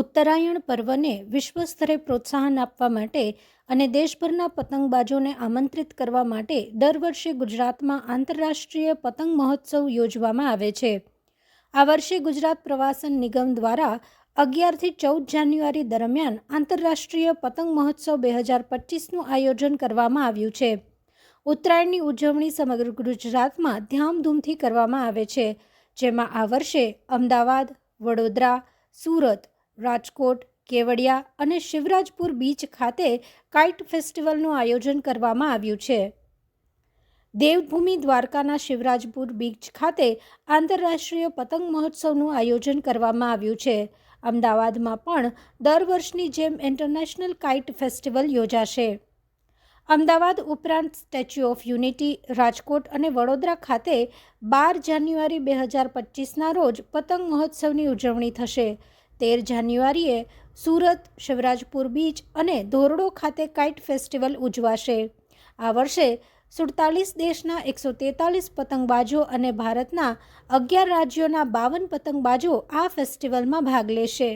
ઉત્તરાયણ પર્વને વિશ્વ સ્તરે પ્રોત્સાહન આપવા માટે અને દેશભરના પતંગબાજોને આમંત્રિત કરવા માટે દર વર્ષે ગુજરાતમાં આંતરરાષ્ટ્રીય પતંગ મહોત્સવ યોજવામાં આવે છે. આ વર્ષે ગુજરાત પ્રવાસન નિગમ દ્વારા અગિયારથી ચૌદ જાન્યુઆરી દરમિયાન આંતરરાષ્ટ્રીય પતંગ મહોત્સવ બે હજાર પચીસનું આયોજન કરવામાં આવ્યું છે. ઉત્તરાયણની ઉજવણી સમગ્ર ગુજરાતમાં ધામધૂમથી કરવામાં આવે છે, જેમાં આ વર્ષે અમદાવાદ, વડોદરા, સુરત રાજકોટ, કેવડિયા અને શિવરાજપુર બીચ ખાતે કાઇટ ફેસ્ટિવલનું આયોજન કરવામાં આવ્યું છે. દેવભૂમિ દ્વારકાના શિવરાજપુર બીચ ખાતે આંતરરાષ્ટ્રીય પતંગ મહોત્સવનું આયોજન કરવામાં આવ્યું છે. અમદાવાદમાં પણ દર વર્ષની જેમ ઇન્ટરનેશનલ કાઇટ ફેસ્ટિવલ યોજાશે. અમદાવાદ ઉપરાંત સ્ટેચ્યુ ઓફ યુનિટી, રાજકોટ અને વડોદરા ખાતે બાર જાન્યુઆરી બે હજાર પચીસના રોજ પતંગ મહોત્સવની ઉજવણી થશે. તેર જાન્યુઆરીએ સુરત, શિવરાજપુર બીચ અને ધોરડો ખાતે કાઇટ ફેસ્ટિવલ ઉજવાશે. આ વર્ષે સુડતાલીસ દેશના એકસો તેતાલીસ પતંગબાજો અને ભારતના અગિયાર રાજ્યોના બાવન પતંગબાજો આ ફેસ્ટિવલમાં ભાગ લેશે.